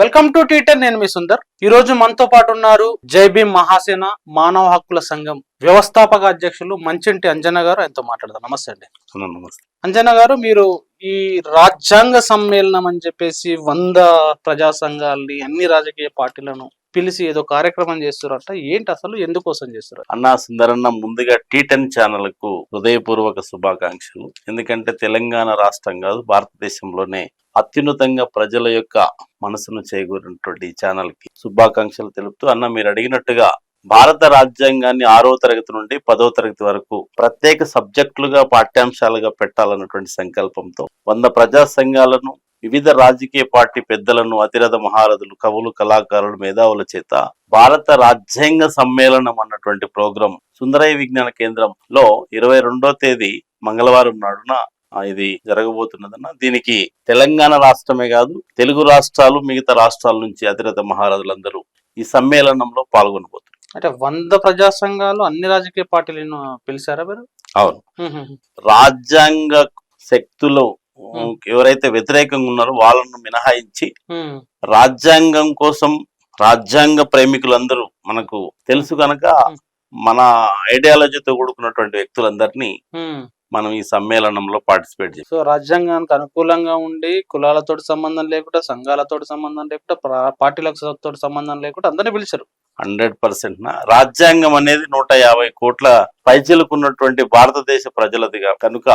Welcome to టీటర్ నేను మీ సుందర్. ఈ రోజు మనతో పాటు ఉన్నారు జై భీమ్ మహాసేన మానవ హక్కుల సంఘం వ్యవస్థాపక అధ్యక్షులు మంచింటి అంజన గారు. ఆయనతో మాట్లాడదాం. నమస్తే అండి. అంజన గారు మీరు ఈ రాజ్యాంగ సమ్మేళనం అని చెప్పేసి వంద ప్రజా సంఘాలని అన్ని రాజకీయ పార్టీలను పిలిచి ఏదో కార్యక్రమం చేస్తారట ఏంటి అసలు? ఎందుకోసం చేస్తారు అన్నా సుందరన్న ముందుగా టీ టెన్ ఛానల్కు హృదయపూర్వక శుభాకాంక్షలు. ఎందుకంటే తెలంగాణ రాష్ట్రం కాదు భారతదేశంలోనే అత్యున్నతంగా ప్రజల యొక్క మనసును చేకూరినటువంటి ఈ ఛానల్కి శుభాకాంక్షలు తెలుపుతూ అన్న మీరు అడిగినట్టుగా భారత రాజ్యాంగాన్ని ఆరో తరగతి నుండి పదో తరగతి వరకు ప్రత్యేక సబ్జెక్టులుగా పాఠ్యాంశాలుగా పెట్టాలన్నటువంటి సంకల్పంతో వంద ప్రజా సంఘాలను వివిధ రాజకీయ పార్టీ పెద్దలను అతిరథ మహారథులు కవులు కళాకారులు మేధావుల చేత భారత రాజ్యాంగ సమ్మేళనం అన్నటువంటి ప్రోగ్రాం సుందరయ్య విజ్ఞాన కేంద్రంలో ఇరవై రెండో తేదీ మంగళవారం నాడున ఇది జరగబోతున్నదన్న. దీనికి తెలంగాణ రాష్ట్రమే కాదు తెలుగు రాష్ట్రాలు మిగతా రాష్ట్రాల నుంచి అతిరథ మహారథులందరూ ఈ సమ్మేళనంలో పాల్గొనబోతున్నారు. అంటే వంద ప్రజా సంఘాలు అన్ని రాజకీయ పార్టీలను పిలిచారా మీరు? అవును. రాజ్యాంగ శక్తులు. ఎవరైతే వ్యతిరేకంగా ఉన్నారో వాళ్ళను మినహాయించి రాజ్యాంగం కోసం రాజ్యాంగ ప్రేమికులందరూ మనకు తెలుసు కనుక. మన ఐడియాలజీతో కూడుకున్నటువంటి వ్యక్తులందరినీ మనం ఈ సమ్మేళనంలో పార్టిసిపేట్ చేస్తాం సో రాజ్యాంగానికి అనుకూలంగా ఉండి కులాలతో సంబంధం లేకుండా సంఘాలతో సంబంధం లేకుండా ప్రా- పార్టీలకు తోటి సంబంధం లేకుండా అందరినీ పిలిచారు. హండ్రెడ్ పర్సెంట్ రాజ్యాంగం అనేది నూట యాభై కోట్ల పైచలుకున్నటువంటి భారతదేశ ప్రజలదిగా కనుక.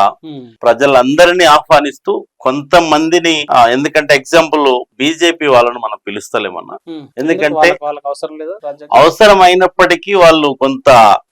ప్రజలందరినీ ఆహ్వానిస్తూ కొంతమందిని ఎందుకంటే ఎగ్జాంపుల్ బీజేపీ వాళ్ళను మనం పిలుస్తలేమన్నా. ఎందుకంటే- అవసరమైనప్పటికీ వాళ్ళు కొంత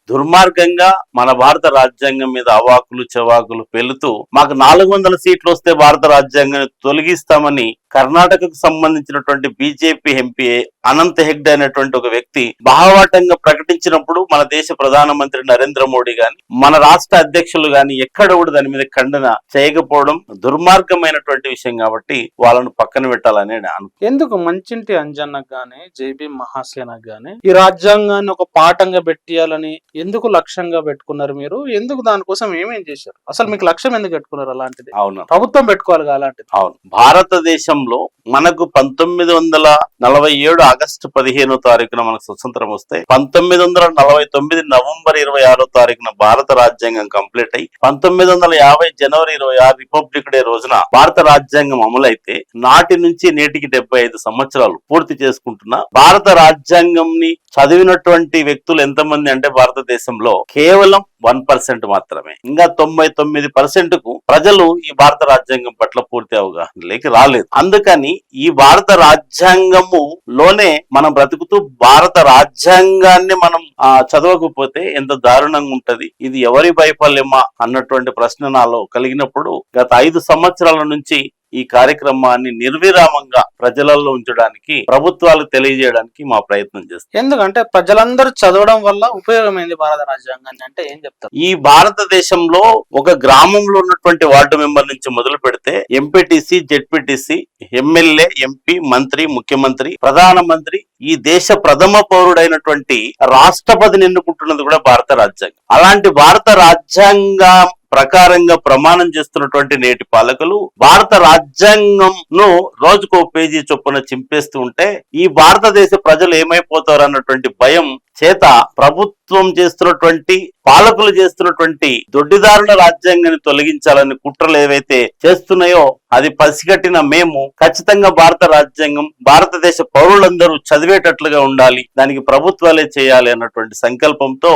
దుర్మార్గంగా మన భారత రాజ్యాంగం మీద అవాకులు చవాకులు పెలుతూ మాకు నాలుగు వందల సీట్లు వస్తే భారత రాజ్యాంగాన్ని తొలగిస్తామని కర్ణాటకకు సంబంధించినటువంటి బీజేపీ ఎంపీ అనంత్ హెగ్డే అనేటువంటి ఒక వ్యక్తి బాహావాటంగా ప్రకటించినప్పుడు మన దేశ ప్రధానమంత్రి నరేంద్ర మోడీ గాని మన రాష్ట్ర అధ్యక్షులు గాని ఎక్కడ కూడా దాని మీద ఖండన చేయకపోవడం దుర్మార్గమైనటువంటి విషయం కాబట్టి వాళ్ళను పక్కన పెట్టాలని నేను. ఎందుకు మంచింటి అంజన్నకు గానీ జేబీ మహాసేనకు గానీ ఈ రాజ్యాంగాన్ని ఒక పాఠంగా పెట్టియాలని ఎందుకు లక్ష్యంగా పెట్టుకున్నారు మీరు? ఎందుకు దానికోసం ఏమేం చేశారు? అసలు మీకు లక్ష్యం ఎందుకు పెట్టుకున్నారు అలాంటిది? అవును. ప్రభుత్వం పెట్టుకోవాలి అలాంటిది? అవును. భారతదేశంలో మనకు పంతొమ్మిది వందల నలభై ఏడు ఆగస్టు పదిహేనో తారీఖున మనకు స్వతంత్రం వస్తే పంతొమ్మిది వందల నలభై తొమ్మిది నవంబర్ ఇరవై ఆరో తారీఖున భారత రాజ్యాంగం కంప్లీట్ అయి పంతొమ్మిది వందల యాభై జనవరి ఇరవై ఆరు రిపబ్లిక్ డే రోజున భారత రాజ్యాంగం అమలైతే నాటి నుంచి నేటికి డెబ్బై ఐదు సంవత్సరాలు పూర్తి చేసుకుంటున్న భారత రాజ్యాంగం ని చదివినటువంటి వ్యక్తులు ఎంతమంది అంటే భారతదేశంలో కేవలం వన్ పర్సెంట్ మాత్రమే. ఇంకా తొంభై తొమ్మిది పర్సెంట్కు ప్రజలు ఈ భారత రాజ్యాంగం పట్ల పూర్తి అవగాహన లేక రాలేదు. అందుకని ఈ భారత రాజ్యాంగము లోనే మనం బ్రతుకుతూ భారత రాజ్యాంగాన్ని మనం చదవకపోతే ఎంత దారుణంగా ఉంటది. ఇది ఎవరి వైఫల్యమా అన్నటువంటి ప్రశ్న నాలో కలిగినప్పుడు గత ఐదు సంవత్సరాల నుంచి ఈ కార్యక్రమాన్ని నిర్విరామంగా ప్రజలలో ఉంచడానికి ప్రభుత్వాలు తెలియజేయడానికి మా ప్రయత్నం చేస్తాం. ఎందుకంటే ప్రజలందరూ చదవడం వల్ల ఉపయోగమైంది భారత రాజ్యాంగాన్ని అంటే ఏం చెప్తారు? ఈ భారతదేశంలో ఒక గ్రామంలో ఉన్నటువంటి వార్డు మెంబర్ నుంచి మొదలు పెడితే ఎంపీటీసీ జెడ్పీటీసీ ఎమ్మెల్యే ఎంపీ మంత్రి ముఖ్యమంత్రి ప్రధానమంత్రి ఈ దేశ ప్రథమ పౌరుడైనటువంటి రాష్ట్రపతిని ఎన్నుకుంటున్నది కూడా భారత రాజ్యాంగం. అలాంటి భారత రాజ్యాంగం ప్రకారంగా ప్రమాణం చేస్తున్నటువంటి నేటి పాలకులు భారత రాజ్యాంగంను రోజుకో పేజీ చొప్పున చింపేస్తూ ఉంటే ఈ భారతదేశ ప్రజలు ఏమైపోతారు అన్నటువంటి భయం చేత ప్రభుత్వం చేస్తున్నటువంటి పాలకులు చేస్తున్నటువంటి దొడ్డిదారుల రాజ్యాంగాన్ని తొలగించాలని కుట్రలు ఏవైతే చేస్తున్నాయో అది పసిగట్టిన మేము ఖచ్చితంగా భారత రాజ్యాంగం భారతదేశ పౌరులందరూ చదివేటట్లుగా ఉండాలి దానికి ప్రభుత్వాలే చేయాలి అన్నటువంటి సంకల్పంతో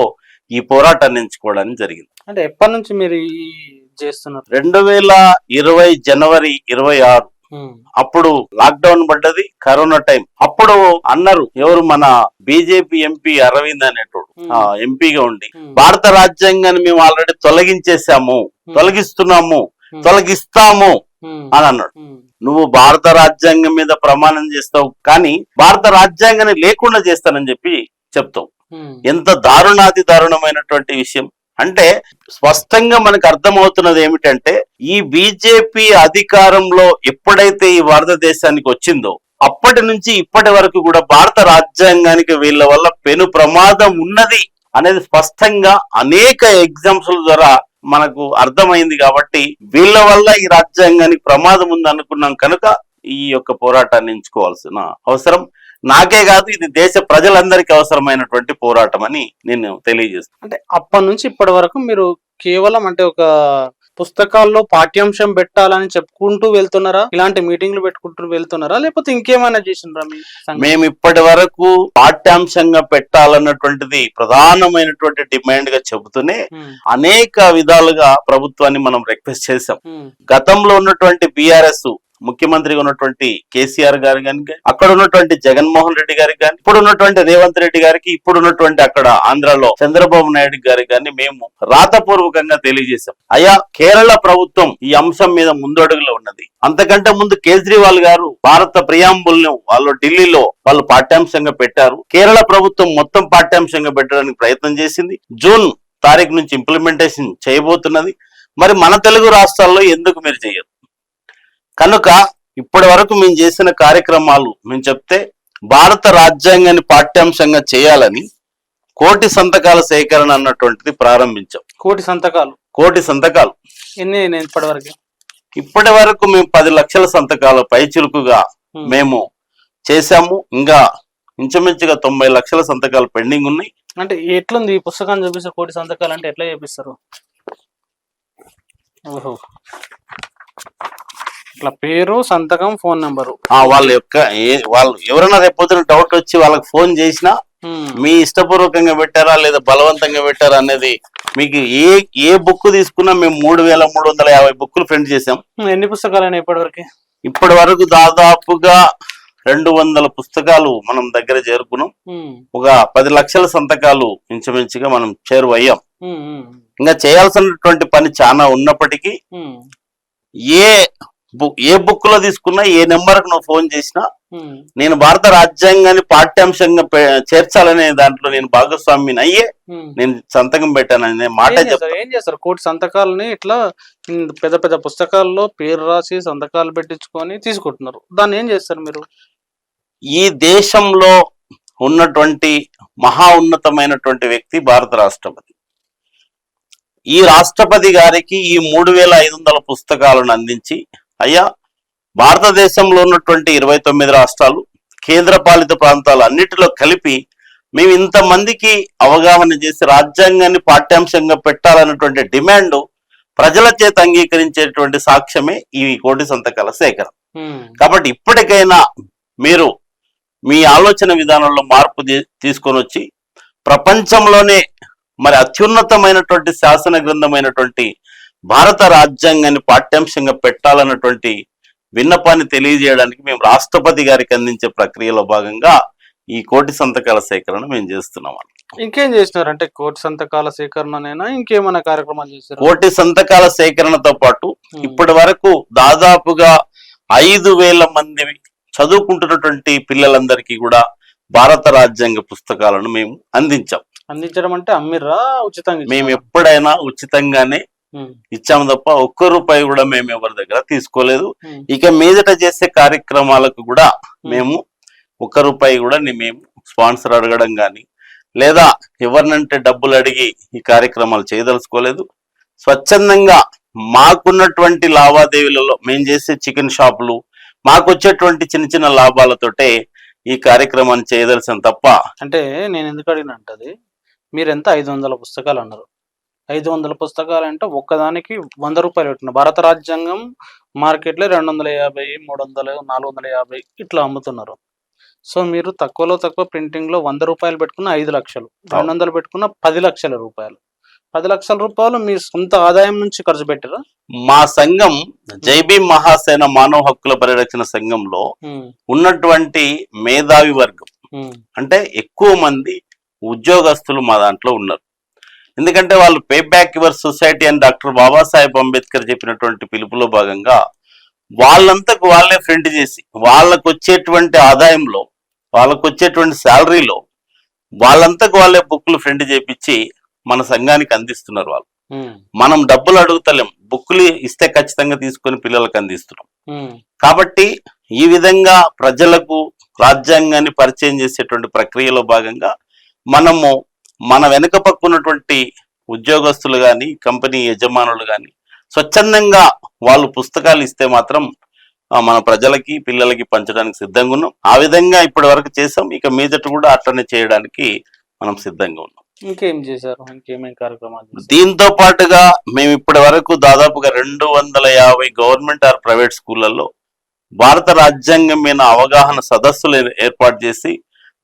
ఈ పోరాటాన్ని ఎంచుకోవడానికి జరిగింది. అంటే ఎప్పటి నుంచి మీరు ఈ చేస్తున్నారు? రెండు వేల ఇరవై జనవరి ఇరవై ఆరు. అప్పుడు లాక్డౌన్ పడ్డది కరోనా టైం. అప్పుడు అన్నారు ఎవరు మన బీజేపీ ఎంపీ అరవింద్ అనేటోడు. ఎంపీగా ఉండి. భారత రాజ్యాంగాన్ని మేము ఆల్రెడీ తొలగించేసాము తొలగిస్తున్నాము. తొలగిస్తాము. అని అన్నాడు. నువ్వు భారత రాజ్యాంగం మీద ప్రమాణం చేస్తావు కానీ భారత రాజ్యాంగాన్ని లేకుండా చేస్తానని చెప్పి చెప్తావు. ఎంత దారుణాతి దారుణమైనటువంటి విషయం. అంటే స్పష్టంగా మనకు అర్థమవుతున్నది ఏమిటంటే ఈ బీజేపీ అధికారంలో ఎప్పుడైతే ఈ భారతదేశానికి వచ్చిందో అప్పటి నుంచి ఇప్పటి వరకు కూడా భారత రాజ్యాంగానికి వీళ్ళ వల్ల పెను ప్రమాదం ఉన్నది అనేది స్పష్టంగా అనేక ఎగ్జామ్స్ ద్వారా మనకు అర్థమైంది కాబట్టి వీళ్ళ వల్ల ఈ రాజ్యాంగానికి ప్రమాదం ఉంది అనుకున్నాం కనుక ఈ యొక్క పోరాటాన్ని ఎంచుకోవాల్సిన అవసరం. నాకే కాదు ఇది దేశ ప్రజలందరికీ అవసరమైనటువంటి పోరాటం అని నేను తెలియజేస్తాను అంటే అప్పటి నుంచి ఇప్పటి వరకు మీరు కేవలం అంటే ఒక పుస్తకాల్లో పాఠ్యాంశం పెట్టాలని చెప్పుకుంటూ వెళ్తున్నారా? ఇలాంటి మీటింగ్లు పెట్టుకుంటూ వెళ్తున్నారా? లేకపోతే ఇంకేమైనా చేసినరా? మేము ఇప్పటి వరకు పాఠ్యాంశంగా పెట్టాలన్నటువంటిది ప్రధానమైనటువంటి డిమాండ్గా చెబుతూనే అనేక విధాలుగా ప్రభుత్వాన్ని మనం రిక్వెస్ట్ చేశాం. గతంలో ఉన్నటువంటి బీఆర్ఎస్ ముఖ్యమంత్రిగా ఉన్నటువంటి కేసీఆర్ గారు కానీ అక్కడ ఉన్నటువంటి జగన్మోహన్ రెడ్డి గారికి కానీ ఇప్పుడు ఉన్నటువంటి రేవంత్ రెడ్డి గారికి ఇప్పుడు ఉన్నటువంటి అక్కడ ఆంధ్రలో చంద్రబాబు నాయుడు గారికి కానీ మేము రాతపూర్వకంగా తెలియజేశాం. అయ్యా కేరళ ప్రభుత్వం ఈ అంశం మీద ముందడుగులో ఉన్నది. అంతకంటే ముందు కేజ్రీవాల్ గారు భారత ప్రియాంబుల్ను వాళ్ళు ఢిల్లీలో వాళ్ళు పాఠ్యాంశంగా పెట్టారు. కేరళ ప్రభుత్వం మొత్తం పాఠ్యాంశంగా పెట్టడానికి ప్రయత్నం చేసింది. జూన్ తారీఖు నుంచి ఇంప్లిమెంటేషన్ చేయబోతున్నది. మరి మన తెలుగు రాష్ట్రాల్లో ఎందుకు మీరు చేయరు? కనుక ఇప్పటి వరకు మేము చేసిన కార్యక్రమాలు మేము చెప్తే భారత రాజ్యాంగాన్ని పాఠ్యాంశంగా చేయాలని కోటి సంతకాల సేకరణ అన్నటువంటిది ప్రారంభించాం. కోటి సంతకాలు. కోటి సంతకాలు. ఎన్ని ఇప్పటి వరకు? ఇప్పటి వరకు మేము పది లక్షల సంతకాల పైచులుకుగా మేము చేశాము. ఇంకా ఇంచుమించుగా తొంభై లక్షల సంతకాలు పెండింగ్ ఉన్నాయి. అంటే ఎట్లుంది ఈ పుస్తకాన్ని చూపిస్తే కోటి సంతకాలు అంటే ఎట్లా చేపిస్తారు? ఓహో. ఇట్లా పేరు సంతకం ఫోన్ నెంబరు. ఆ వాళ్ళ యొక్క వాళ్ళు ఎవరైనా రేపొద్దున డౌట్ వచ్చి వాళ్ళకి ఫోన్ చేసినా మీ ఇష్టపూర్వకంగా పెట్టారా లేదా బలవంతంగా పెట్టారా అనేది మీకు ఏ ఏ బుక్ తీసుకున్నా మేము మూడు వేల మూడు వందల యాభై బుక్కులు ప్రింట్ చేసాం ఎన్ని పుస్తకాలు అయినాయి ఇప్పటి వరకు దాదాపుగా రెండు వందల పుస్తకాలు మనం దగ్గర చేరుకున్నాం. ఒక పది లక్షల సంతకాలు ఇంచుమించుగా మనం చేరువయ్యాం. ఇంకా చేయాల్సినటువంటి పని చాలా ఉన్నప్పటికీ ఏ ఏ బుక్లో తీసుకున్నా ఏ నెంబర్కు నువ్వు ఫోన్ చేసినా నేను భారత రాజ్యాంగాన్ని పాఠ్యాంశంగా చేర్చాలనే దాంట్లో నేను భాగస్వామిని అయ్యే నేను సంతకం పెట్టాననే మాట ఏం చేస్తారు? కోటి సంతకాలని ఇట్లా పెద్ద పెద్ద పుస్తకాల్లో పేరు రాసి సంతకాలు పెట్టించుకొని తీసుకుంటున్నారు. దాన్ని ఏం చేస్తారు మీరు? ఈ దేశంలో ఉన్నటువంటి మహా ఉన్నతమైనటువంటి వ్యక్తి భారత రాష్ట్రపతి. ఈ రాష్ట్రపతి గారికి ఈ మూడు వేల ఐదు వందల పుస్తకాలను అందించి అయ్యా భారతదేశంలో ఉన్నటువంటి ఇరవై తొమ్మిది రాష్ట్రాలు కేంద్ర పాలిత ప్రాంతాలు అన్నిటిలో కలిపి మేము ఇంతమందికి అవగాహన చేసి రాజ్యాంగాన్ని పాఠ్యాంశంగా పెట్టాలన్నటువంటి డిమాండ్ ప్రజల చేత అంగీకరించేటువంటి సాక్ష్యమే ఈ కోటి సంతకాల సేకరణ. కాబట్టి ఇప్పటికైనా మీరు మీ ఆలోచన విధానంలో మార్పు తీసుకొని వచ్చి ప్రపంచంలోనే మరి అత్యున్నతమైనటువంటి శాసన గ్రంథమైనటువంటి భారత రాజ్యాంగాన్ని పాఠ్యాంశంగా పెట్టాలన్నటువంటి విన్నపాన్ని తెలియజేయడానికి మేము రాష్ట్రపతి గారికి అందించే ప్రక్రియలో భాగంగా ఈ కోటి సంతకాల సేకరణ మేము చేస్తున్నాం ఇంకేం చేసినారు అంటే కోటి సంతకాల సేకరణనైనా? ఇంకేమైనా కార్యక్రమాలు చేశారు? కోటి సంతకాల సేకరణతో పాటు ఇప్పటి వరకు దాదాపుగా ఐదు వేల మంది చదువుకుంటున్నటువంటి పిల్లలందరికీ కూడా భారత రాజ్యాంగ పుస్తకాలను మేము అందించాం. అందించడం అంటే అమ్మిర్రా? ఉచితంగా మేము? ఎప్పుడైనా ఉచితంగానే ఇచ్చాము తప్ప ఒక్క రూపాయి కూడా మేము ఎవరి దగ్గర తీసుకోలేదు. ఉమ్, ఇక మీదట చేసే కార్యక్రమాలకు కూడా మేము ఒక్క రూపాయి కూడా మేము స్పాన్సర్ అడగడం కానీ లేదా ఎవరినంటే డబ్బులు అడిగి ఈ కార్యక్రమాలు చేయదలుచుకోలేదు. స్వచ్ఛందంగా మాకున్నటువంటి లావాదేవీలలో మేము చేసే చికెన్ షాపులు మాకు వచ్చేటువంటి చిన్న చిన్న లాభాలతోటే ఈ కార్యక్రమాన్ని చేయదలసిన తప్ప అంటే నేను ఎందుకు అడిగిన మీరు ఎంత ఐదు వందల పుస్తకాలు అన్నారు. ఐదు వందల పుస్తకాలు అంటే ఒక్కదానికి వంద రూపాయలు పెట్టిన. భారత రాజ్యాంగం మార్కెట్లో రెండు వందల యాభై మూడు వందలు నాలుగు వందల యాభై ఇట్లా అమ్ముతున్నారు. సో మీరు తక్కువలో తక్కువ ప్రింటింగ్లో వంద రూపాయలు పెట్టుకున్న ఐదు లక్షలు రెండు వందలు పెట్టుకున్న పది లక్షల రూపాయలు. పది లక్షల రూపాయలు మీ సొంత ఆదాయం నుంచి ఖర్చు పెట్టారా? మా సంఘం జైబీ మహాసేన మానవ హక్కుల పరిరక్షణ సంఘంలో ఉన్నటువంటి మేధావి వర్గం. అంటే ఎక్కువ మంది ఉద్యోగస్తులు మా దాంట్లో ఉన్నారు. ఎందుకంటే వాళ్ళు పే బ్యాక్ యువర్ సొసైటీ అని డాక్టర్ బాబాసాహెబ్ అంబేద్కర్ చెప్పినటువంటి పిలుపులో భాగంగా వాళ్ళంతకు వాళ్ళే ఫ్రెండ్ చేసి వాళ్ళకు వచ్చేటువంటి ఆదాయంలో వాళ్ళకు వచ్చేటువంటి శాలరీలో వాళ్ళంతకు వాళ్ళే బుక్లు ఫ్రెండ్ చేపించి మన సంఘానికి అందిస్తున్నారు వాళ్ళు. మనం డబ్బులు అడుగుతలేం. బుక్లు ఇస్తే ఖచ్చితంగా తీసుకొని పిల్లలకు అందిస్తున్నాం. కాబట్టి ఈ విధంగా ప్రజలకు రాజ్యాంగాన్ని పరిచయం చేసేటువంటి ప్రక్రియలో భాగంగా మనము మన వెనుక పక్కున్నటువంటి ఉద్యోగస్తులు కానీ కంపెనీ యజమానులు కానీ స్వచ్ఛందంగా వాళ్ళు పుస్తకాలు ఇస్తే మాత్రం మన ప్రజలకి పిల్లలకి పంచడానికి సిద్ధంగా ఉన్నాం ఆ విధంగా ఇప్పటి వరకు చేసాం ఇక మీదట కూడా అట్లనే చేయడానికి మనం సిద్ధంగా ఉన్నాం. ఇంకేం చేశారు? ఇంకేమేం కార్యక్రమాలు? దీంతో పాటుగా మేము ఇప్పటి వరకు దాదాపుగా రెండు వందల యాభై గవర్నమెంట్ ఆర్ ప్రైవేట్ స్కూళ్ళల్లో భారత రాజ్యాంగం మీద అవగాహన సదస్సులు ఏర్పాటు చేసి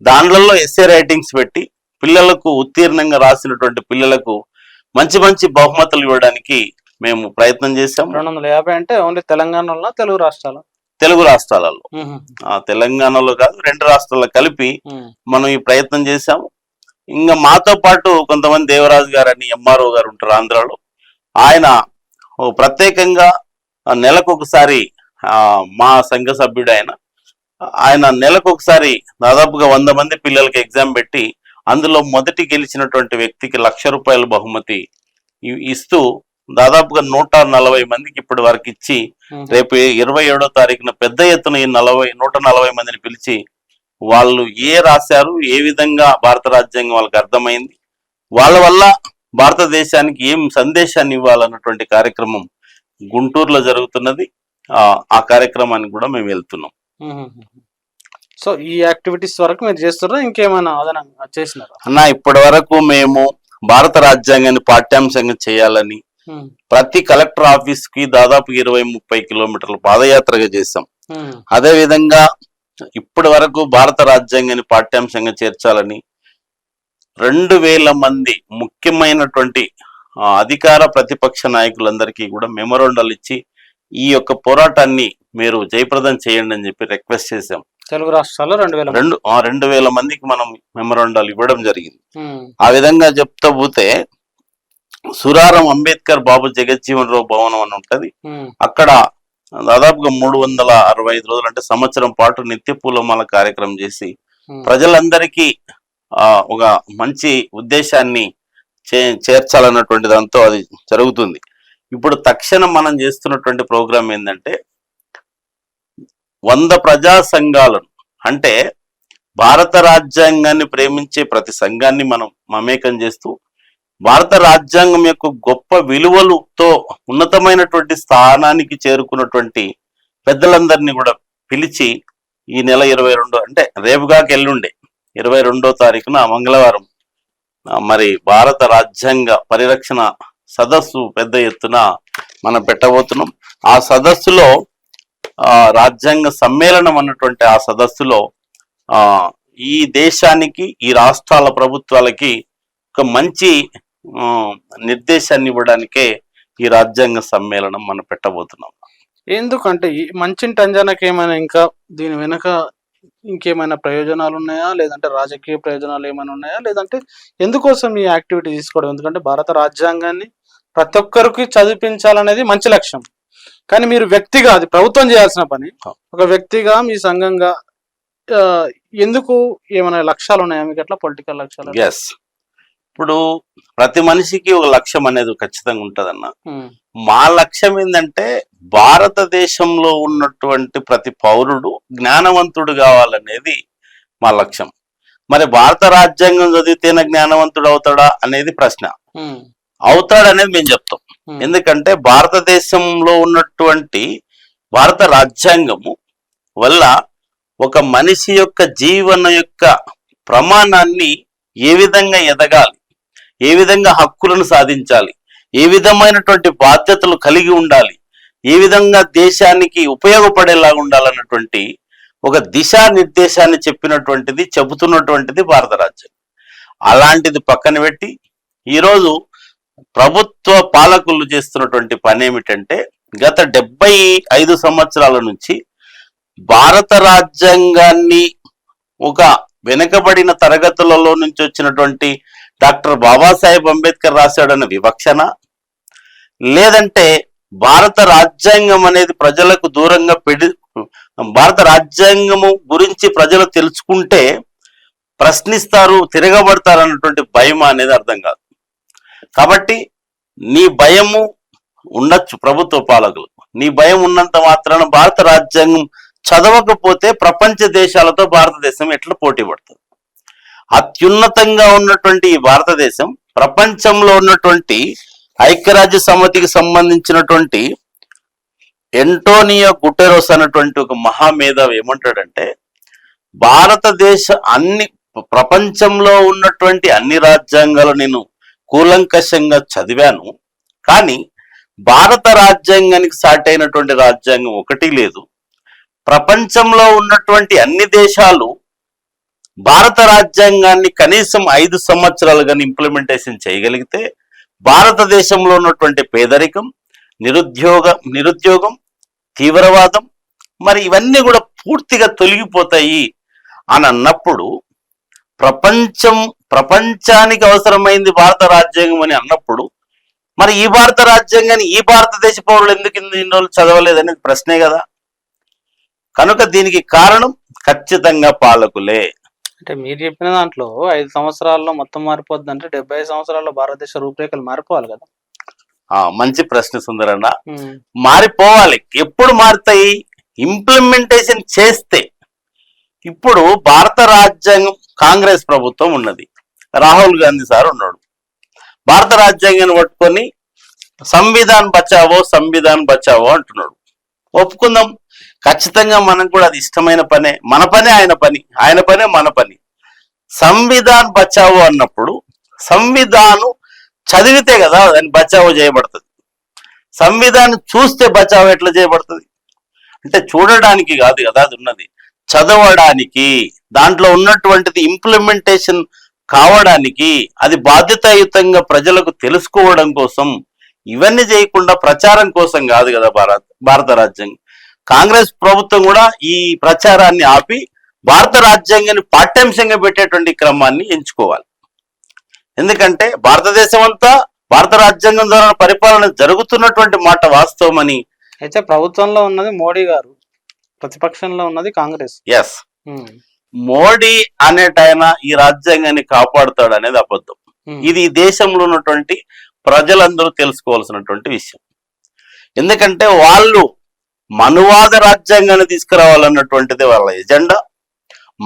దాంట్లో ఎస్ఏ రైటింగ్స్ పెట్టి పిల్లలకు ఉత్తీర్ణంగా రాసినటువంటి పిల్లలకు మంచి మంచి బహుమతులు ఇవ్వడానికి మేము ప్రయత్నం చేశాం. రెండు వందల యాభై అంటే ఓన్లీ తెలంగాణలో తెలుగు రాష్ట్రాల? తెలుగు రాష్ట్రాలలో. ఆ, తెలంగాణలో కాదు రెండు రాష్ట్రాల్లో కలిపి మనం ఈ ప్రయత్నం చేశాము ఇంకా మాతో పాటు కొంతమంది దేవరాజు గారు అని ఎంఆర్ఓ గారు ఉంటారు ఆంధ్రాలో. ఆయన ప్రత్యేకంగా ఆ, నెలకు ఒకసారి ఆ, మా సంఘ సభ్యుడు ఆయన. ఆయన నెలకు ఒకసారి దాదాపుగా వంద మంది పిల్లలకి ఎగ్జామ్ పెట్టి అందులో మొదటి గెలిచినటువంటి వ్యక్తికి లక్ష రూపాయల బహుమతి ఇస్తూ దాదాపుగా నూట నలభై మందికి ఇప్పటి వరకు ఇచ్చి రేపు ఇరవై ఏడో తారీఖున పెద్ద ఎత్తున ఈ నలభై నూట నలభై మందిని పిలిచి వాళ్ళు ఏ రాశారు ఏ విధంగా భారత రాజ్యాంగం వాళ్ళకి అర్థమైంది వాళ్ళ వల్ల భారతదేశానికి ఏం సందేశాన్ని ఇవ్వాలన్నటువంటి కార్యక్రమం గుంటూరులో జరుగుతున్నది. ఆ కార్యక్రమానికి కూడా మేము వెళ్తున్నాం. సో ఈ యాక్టివిటీస్ వరకు మీరు చేస్తున్నారా ఇంకేమైనా అదనంగా చేసినారా? అన్న ఇప్పటి వరకు మేము భారత రాజ్యాంగాన్ని పాఠ్యాంశంగా చేయాలని ప్రతి కలెక్టర్ ఆఫీస్కి దాదాపు ఇరవై ముప్పై కిలోమీటర్ల పాదయాత్రగా చేశాం. అదే విధంగా ఇప్పటి వరకు భారత రాజ్యాంగాన్ని పాఠ్యాంశంగా చేర్చాలని రెండు వేల మంది ముఖ్యమైనటువంటి అధికార ప్రతిపక్ష నాయకులందరికీ కూడా మెమోరండాలు ఇచ్చి ఈ యొక్క పోరాటాన్ని మీరు జయప్రదం చేయండి అని చెప్పి రిక్వెస్ట్ చేశాం. తెలుగు రాష్ట్రాల్లో రెండు వేల రెండు ఆ, రెండు వేల మందికి మనం మెమోరండాలు ఇవ్వడం జరిగింది. ఆ విధంగా చెప్తా పోతే సురారం అంబేద్కర్ బాబు జగజ్జీవన్ రావు భవనం అని ఉంటది. అక్కడ దాదాపుగా మూడు వందల అరవై ఐదు రోజులు అంటే సంవత్సరం పాటు నిత్య పూలమాల కార్యక్రమం చేసి ప్రజలందరికీ ఆ ఒక మంచి ఉద్దేశాన్ని చేర్చాలన్నటువంటి దాంతో అది జరుగుతుంది. ఇప్పుడు తక్షణం మనం చేస్తున్నటువంటి ప్రోగ్రాం ఏంటంటే వంద ప్రజా సంఘాలను అంటే భారత రాజ్యాంగాన్ని ప్రేమించే ప్రతి సంఘాన్ని మనం మమేకం చేస్తూ భారత రాజ్యాంగం యొక్క గొప్ప విలువలతో ఉన్నతమైనటువంటి స్థానానికి చేరుకున్నటువంటి పెద్దలందరినీ కూడా పిలిచి ఈ నెల ఇరవై రెండు అంటే రేపుగాకి ఎల్లుండే ఇరవై రెండో తారీఖున మంగళవారం మరి భారత రాజ్యాంగ పరిరక్షణ సదస్సు పెద్ద ఎత్తున మనం పెట్టబోతున్నాం. ఆ సదస్సులో రాజ్యాంగ సమ్మేళనం అన్నటువంటి ఆ సదస్సులో ఆ ఈ దేశానికి ఈ రాష్ట్రాల ప్రభుత్వాలకి ఒక మంచి నిర్దేశాన్ని ఇవ్వడానికే ఈ రాజ్యాంగ సమ్మేళనం మనం పెట్టబోతున్నాం. ఎందుకంటే ఈ మంచింటి అంజనాకి ఏమైనా ఇంకా దీని వెనుక ఇంకేమైనా ప్రయోజనాలు ఉన్నాయా? లేదంటే రాజకీయ ప్రయోజనాలు ఏమైనా ఉన్నాయా? లేదంటే ఎందుకోసం ఈ యాక్టివిటీ తీసుకోవడం? ఎందుకంటే భారత రాజ్యాంగాన్ని ప్రతి ఒక్కరికి చదివించాలనేది మంచి లక్ష్యం. కానీ మీరు వ్యక్తిగా అది ప్రభుత్వం చేయాల్సిన పని ఒక వ్యక్తిగా మీ సంఘంగా ఎందుకు ఏమైనా లక్ష్యాలు ఉన్నాయా? మీకు ఎట్లా పొలిటికల్ లక్ష్యాలు ఎస్ ఇప్పుడు ప్రతి మనిషికి ఒక లక్ష్యం అనేది ఖచ్చితంగా ఉంటదన్న. మా లక్ష్యం ఏంటంటే భారతదేశంలో ఉన్నటువంటి ప్రతి పౌరుడు జ్ఞానవంతుడు కావాలనేది మా లక్ష్యం. మరి భారత రాజ్యాంగం చదివితేనే జ్ఞానవంతుడు అవుతాడా అనేది ప్రశ్న. అవుతాడనేది మేము చెప్తాం. Hmm. ఎందుకంటే భారతదేశంలో ఉన్నటువంటి భారత రాజ్యాంగము వల్ల ఒక మనిషి యొక్క జీవన యొక్క ప్రమాణాన్ని ఏ విధంగా ఎదగాలి ఏ విధంగా హక్కులను సాధించాలి ఏ విధమైనటువంటి బాధ్యతలు కలిగి ఉండాలి ఏ విధంగా దేశానికి ఉపయోగపడేలా ఉండాలన్నటువంటి ఒక దిశా నిర్దేశాన్ని చెప్పినటువంటిది చెబుతున్నటువంటిది భారత రాజ్యాంగం. అలాంటిది పక్కన పెట్టి ఈరోజు ప్రభుత్వ పాలకులు చేస్తున్నటువంటి పని ఏమిటంటే గత డెబ్బై ఐదు సంవత్సరాల నుంచి భారత రాజ్యాంగాన్ని ఒక వెనుకబడిన తరగతులలో నుంచి వచ్చినటువంటి డాక్టర్ బాబాసాహెబ్ అంబేద్కర్ రాశాడన్న వివక్షణ? లేదంటే భారత రాజ్యాంగం అనేది ప్రజలకు దూరంగా పెడి భారత రాజ్యాంగము గురించి ప్రజలు తెలుసుకుంటే ప్రశ్నిస్తారు తిరగబడతారు అన్నటువంటి భయం అనేది అర్థం కాదు. కాబట్టి నీ భయము ఉండొచ్చు ప్రభుత్వ పాలకులు. నీ భయం ఉన్నంత మాత్రాన భారత రాజ్యాంగం చదవకపోతే ప్రపంచ దేశాలతో భారతదేశం ఎట్లా పోటీ పడుతుంది? అత్యున్నతంగా ఉన్నటువంటి ఈ భారతదేశం ప్రపంచంలో ఉన్నటువంటి ఐక్యరాజ్య సమితికి సంబంధించినటువంటి ఎంటోనియో గుటెరోస్ అన్నటువంటి ఒక మహామేధావి ఏమంటాడంటే భారతదేశ అన్ని ప్రపంచంలో ఉన్నటువంటి అన్ని రాజ్యాంగాలు నేను కూలంకషంగా చదివాను కానీ భారత రాజ్యాంగానికి సాటైనటువంటి రాజ్యాంగం ఒకటి లేదు. ప్రపంచంలో ఉన్నటువంటి అన్ని దేశాలు భారత రాజ్యాంగాన్ని కనీసం ఐదు సంవత్సరాలు కానీ ఇంప్లిమెంటేషన్ చేయగలిగితే భారతదేశంలో ఉన్నటువంటి పేదరికం నిరుద్యోగ నిరుద్యోగం తీవ్రవాదం మరి ఇవన్నీ కూడా పూర్తిగా తొలగిపోతాయి అని అన్నప్పుడు ప్రపంచం ప్రపంచానికి అవసరమైంది భారత రాజ్యాంగం అని అన్నప్పుడు మరి ఈ భారత రాజ్యాంగాన్ని ఈ భారతదేశ పౌరులు ఎందుకు ఇన్ని రోజులు చదవలేదనేది ప్రశ్నే కదా. కనుక దీనికి కారణం ఖచ్చితంగా పాలకులే. అంటే మీరు చెప్పిన దాంట్లో ఐదు సంవత్సరాల్లో మొత్తం మారిపోద్ది అంటే డెబ్బై సంవత్సరాల్లో భారతదేశ రూపురేఖలు మారిపోవాలి కదా. ఆ మంచి ప్రశ్న సుందరన్న. మారిపోవాలి. ఎప్పుడు మారుతాయి? ఇంప్లిమెంటేషన్ చేస్తే. ఇప్పుడు భారత రాజ్యాంగం కాంగ్రెస్ ప్రభుత్వం ఉన్నది. రాహుల్ గాంధీ సార్ ఉన్నాడు. భారత రాజ్యాంగాన్ని పట్టుకొని సంవిధాన్ బచావో సంవిధాన్ బచావో అంటున్నాడు. ఒప్పుకుందాం. ఖచ్చితంగా మనకు కూడా అది ఇష్టమైన పనే. మన పనే ఆయన పని. ఆయన పనే మన పని. సంవిధాన్ బచావో అన్నప్పుడు సంవిధాను చదివితే కదా దాన్ని బచావో చేయబడుతుంది. సంవిధానం చూస్తే బచావో ఎట్లా చేయబడుతుంది? అంటే చూడడానికి కాదు కదా అది ఉన్నది. చదవడానికి. దాంట్లో ఉన్నటువంటిది ఇంప్లిమెంటేషన్ కావడానికి అది బాధ్యతాయుతంగా ప్రజలకు తెలుసుకోవడం కోసం ఇవన్నీ చేయకుండా ప్రచారం కోసం కాదు కదా భారత్ భారత రాజ్యాంగం. కాంగ్రెస్ ప్రభుత్వం కూడా ఈ ప్రచారాన్ని ఆపి భారత రాజ్యాంగాన్ని పాఠ్యాంశంగా పెట్టేటువంటి క్రమాన్ని ఎంచుకోవాలి. ఎందుకంటే భారతదేశం అంతా భారత రాజ్యాంగం ద్వారా పరిపాలన జరుగుతున్నటువంటి మాట వాస్తవమని అయితే ప్రభుత్వంలో ఉన్నది మోడీ గారు ప్రతిపక్షంలో ఉన్నది కాంగ్రెస్. ఎస్ మోడీ అనేటాయన ఈ రాజ్యాంగాన్ని కాపాడుతాడు అనేది అబద్ధం ఇది ఈ దేశంలో ఉన్నటువంటి ప్రజలందరూ తెలుసుకోవాల్సినటువంటి విషయం. ఎందుకంటే వాళ్ళు మనువాద రాజ్యాంగాన్ని తీసుకురావాలన్నటువంటిది వాళ్ళ ఎజెండా.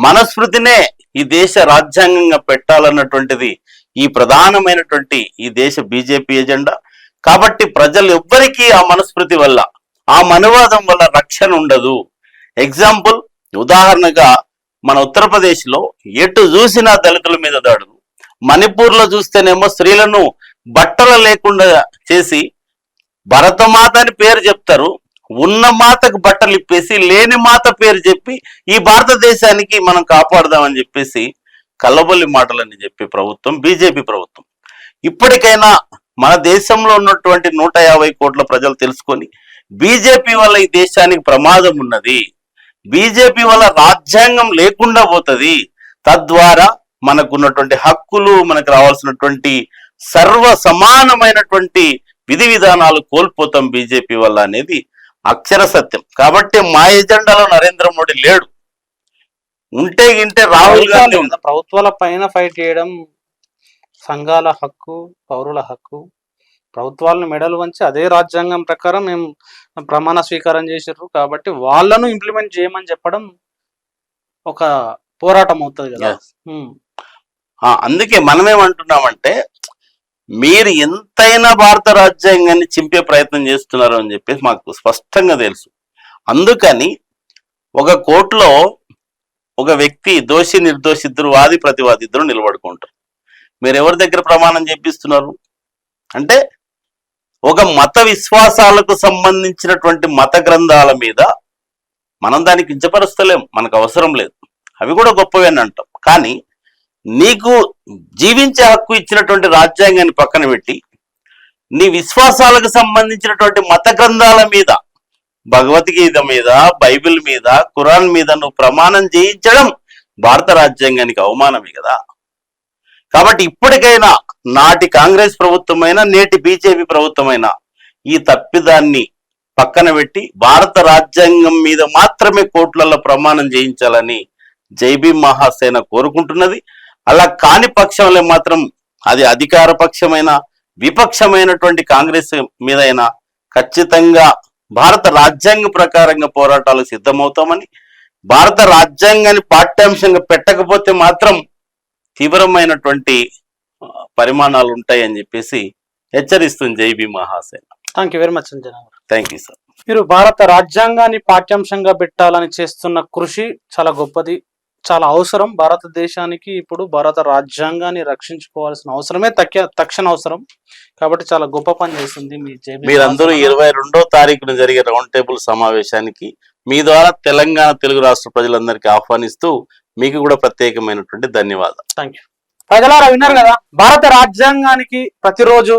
మనస్మృతినే ఈ దేశ రాజ్యాంగంగా పెట్టాలన్నటువంటిది ఈ ప్రధానమైనటువంటి ఈ దేశ బీజేపీ ఎజెండా. కాబట్టి ప్రజలు ఎవ్వరికీ ఆ మనస్మృతి వల్ల ఆ మనువాదం వల్ల రక్షణ ఉండదు. ఎగ్జాంపుల్ ఉదాహరణగా మన ఉత్తరప్రదేశ్లో ఎటు చూసినా దళితుల మీద దాడులు. మణిపూర్లో చూస్తేనేమో స్త్రీలను బట్టలు లేకుండా చేసి భరతమాత అని పేరు చెప్తారు. ఉన్న మాతకు బట్టలు ఇప్పేసి లేని మాత పేరు చెప్పి ఈ భారతదేశానికి మనం కాపాడదామని చెప్పేసి కల్లబొల్లి మాటలని చెప్పి ప్రభుత్వం బీజేపీ ప్రభుత్వం. ఇప్పటికైనా మన దేశంలో ఉన్నటువంటి నూట యాభై కోట్ల ప్రజలు తెలుసుకొని బీజేపీ వల్ల ఈ దేశానికి ప్రమాదం ఉన్నది. బీజేపీ వల్ల రాజ్యాంగం లేకుండా పోతది. తద్వారా మనకున్నటువంటి హక్కులు మనకు రావాల్సినటువంటి సర్వ సమానమైనటువంటి విధి విధానాలు కోల్పోతాం బీజేపీ వల్ల అనేది అక్షర సత్యం. కాబట్టి మా ఎజెండాలో నరేంద్ర మోడీ లేడు. ఉంటే గింటే రాహుల్ గాంధీ ప్రభుత్వాలు పైన ఫైట్ చేయడం సంఘాల హక్కు పౌరుల హక్కు ప్రభుత్వాలను మెడలు వంచి అదే రాజ్యాంగం ప్రకారం మేము ప్రమాణ స్వీకారం చేసారు కాబట్టి వాళ్ళను ఇంప్లిమెంట్ చేయమని చెప్పడం ఒక పోరాటం అవుతుంది కదా. అందుకే మనమేమంటున్నామంటే మీరు ఎంతైనా భారత రాజ్యాంగాన్ని చింపే ప్రయత్నం చేస్తున్నారు అని చెప్పేసి మాకు స్పష్టంగా తెలుసు. అందుకని ఒక కోర్టులో ఒక వ్యక్తి దోషి నిర్దోషి ఇద్దరు వాది ప్రతివాది ఇద్దరు నిలబడుకుంటారు. మీరు ఎవరి దగ్గర ప్రమాణం చేపిస్తున్నారు? అంటే ఒక మత విశ్వాసాలకు సంబంధించినటువంటి మత గ్రంథాల మీద మనం దానికి కించపరుస్తలేం మనకు అవసరం లేదు. అవి కూడా గొప్పవి అని అంటాం. కానీ నీకు జీవించే హక్కు ఇచ్చినటువంటి రాజ్యాంగాన్ని పక్కన పెట్టి నీ విశ్వాసాలకు సంబంధించినటువంటి మత గ్రంథాల మీద భగవద్గీత మీద బైబిల్ మీద ఖురాన్ మీద నువ్వు ప్రమాణం చేయించడం భారత రాజ్యాంగానికి అవమానమే కదా? కాబట్టి ఇప్పటికైనా నాటి కాంగ్రెస్ ప్రభుత్వమైనా నేటి బీజేపీ ప్రభుత్వమైనా ఈ తప్పిదాన్ని పక్కన పెట్టి భారత రాజ్యాంగం మీద మాత్రమే కోట్లలో ప్రమాణం చేయించాలని జైబీ మహాసేన కోరుకుంటున్నది. అలా కాని పక్షంలో మాత్రం అది అధికార పక్షమైన విపక్షమైనటువంటి కాంగ్రెస్ మీదైనా ఖచ్చితంగా భారత రాజ్యాంగ ప్రకారంగా పోరాటాలు సిద్ధమవుతామని భారత రాజ్యాంగాన్ని పాఠ్యాంశంగా పెట్టకపోతే మాత్రం తీవ్రమైనటువంటి పరిమాణాలు ఉంటాయని చెప్పేసి హెచ్చరిస్తుంది Jai Bhim Mahasena. Thank you very much thank you sir మీరు భారత రాజ్యాంగాన్ని పాఠ్యాంశంగా పెట్టాలని చేస్తున్న కృషి చాలా గొప్పది చాలా అవసరం. భారతదేశానికి ఇప్పుడు భారత రాజ్యాంగాన్ని రక్షించుకోవాల్సిన అవసరమే తక్ష తక్షణ అవసరం. కాబట్టి చాలా గొప్ప పని చేస్తుంది మీ మీరందరూ. ఇరవై రెండో తారీఖున జరిగే రౌండ్ టేబుల్ సమావేశానికి మీ ద్వారా తెలంగాణ తెలుగు రాష్ట్ర ప్రజలందరికీ ఆహ్వానిస్తూ మీకు కూడా ప్రత్యేకమైనటువంటి ధన్యవాదాలు. థ్యాంక్ యూ ప్రజలారా విన్నారు కదా? భారత రాజ్యాంగానికి ప్రతిరోజు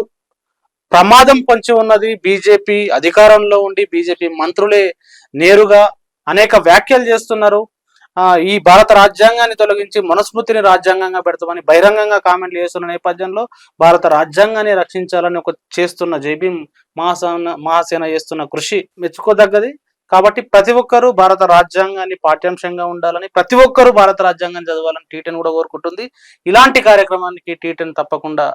ప్రమాదం పొంచి ఉన్నది బీజేపీ అధికారంలో ఉండి బీజేపీ మంత్రులే నేరుగా అనేక వ్యాఖ్యలు చేస్తున్నారు. ఆ, ఈ భారత రాజ్యాంగాన్ని తొలగించి మనుస్మృతిని రాజ్యాంగంగా పెడతామని బహిరంగంగా కామెంట్లు చేస్తున్న నేపథ్యంలో భారత రాజ్యాంగాన్ని రక్షించాలని ఒక చేస్తున్న జైబీ మహాసేన మహాసేన చేస్తున్న కృషి మెచ్చుకోదగ్గది. కాబట్టి ప్రతి ఒక్కరూ భారత రాజ్యాంగాన్ని పాఠ్యాంశంగా ఉండాలని ప్రతి ఒక్కరూ భారత రాజ్యాంగం చదవాలని టీటెన్ కూడా కోరుకుంటుంది. ఇలాంటి కార్యక్రమానికి టీటెన్ తప్పకుండా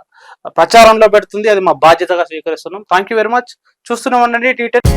ప్రచారంలో పెడుతుంది. అది మా బాధ్యతగా స్వీకరిస్తున్నాం. థ్యాంక్ యూ వెరీ మచ్ చూస్తున్నాం అండి టీటెన్